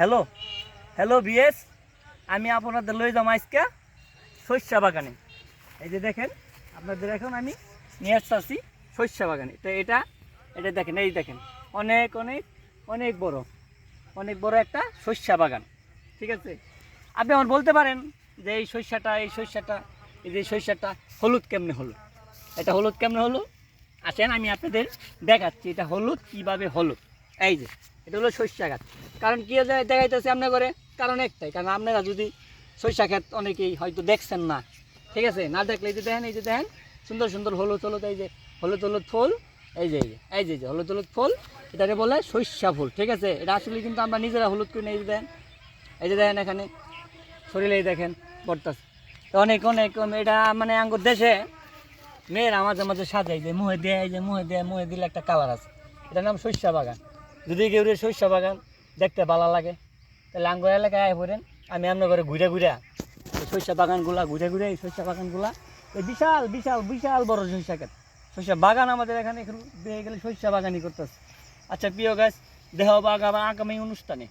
Hello? Hello BS আমি আপনাদের লই যাম আজকে শস্য বাগানে। এই যে দেখেন, আপনাদের এখন আমি নিয়ে আসছি শস্য বাগানে। তো এটা এটা দেখেন, এই দেখেন, অনেক অনেক অনেক বড় অনেক বড় একটা শস্য বাগান, ঠিক আছে? আপনি আমার বলতে পারেন যে এই শস্যটা এই শস্যটা, এই যে শস্যটা হলুদ কেমনে হলো? এটা হলুদ কেমনে হলো? আসেন, আমি আপনাদের দেখাচ্ছি, এটা হলুদ কীভাবে হলুদ। এই যে, এটা হলো শস্য গাছ। কারণ কি দেখাইতেছে আপনার করে কারণ একটাই, কারণ আপনারা যদি শস্য ক্ষেত অনেকেই হয়তো দেখছেন না, ঠিক আছে? না দেখলে এই যে দেখেন, এই যে দেখেন, সুন্দর সুন্দর হলুদ হলুদ, এই যে হলুদ হলুদ ফুল, এই যে এই যে এই যে হলুদ হলুদ ফুল, এটাকে বলে শস্য ফুল, ঠিক আছে? এটা আসলে কিন্তু আমরা নিজেরা হলুদ করে এই যে দেখেন, এই যে দেখেন এখানে শরীরেই দেখেন পড়তাস অনেক অনেক এটা মানে আঙ্গুর দেশে, মেয়েরা মাঝে মাঝে সাজাই যে, মুহে দেয়, এই যে মুহে দেয়, মুহে দিলে একটা কালার আছে। এটার নাম শস্য বাগান। যদি কেউ শস্য বাগান দেখতে ভালো লাগে, তাহলে আঙ্গুর এলাকায় আয় পড়েন। আমি আপনার ঘরে ঘুরে ঘুরে শস্য বাগানগুলা, ঘুরে ঘুরে এই শস্য বাগানগুলা, এই বিশাল বিশাল বিশাল বড় সরিষা ক্ষেত শস্য বাগান আমাদের এখানে দিয়ে গেলে শস্য বাগানই করতেছে। আচ্ছা প্রিয় গাছ, দেহ বাগ আবার আগামী অনুষ্ঠানে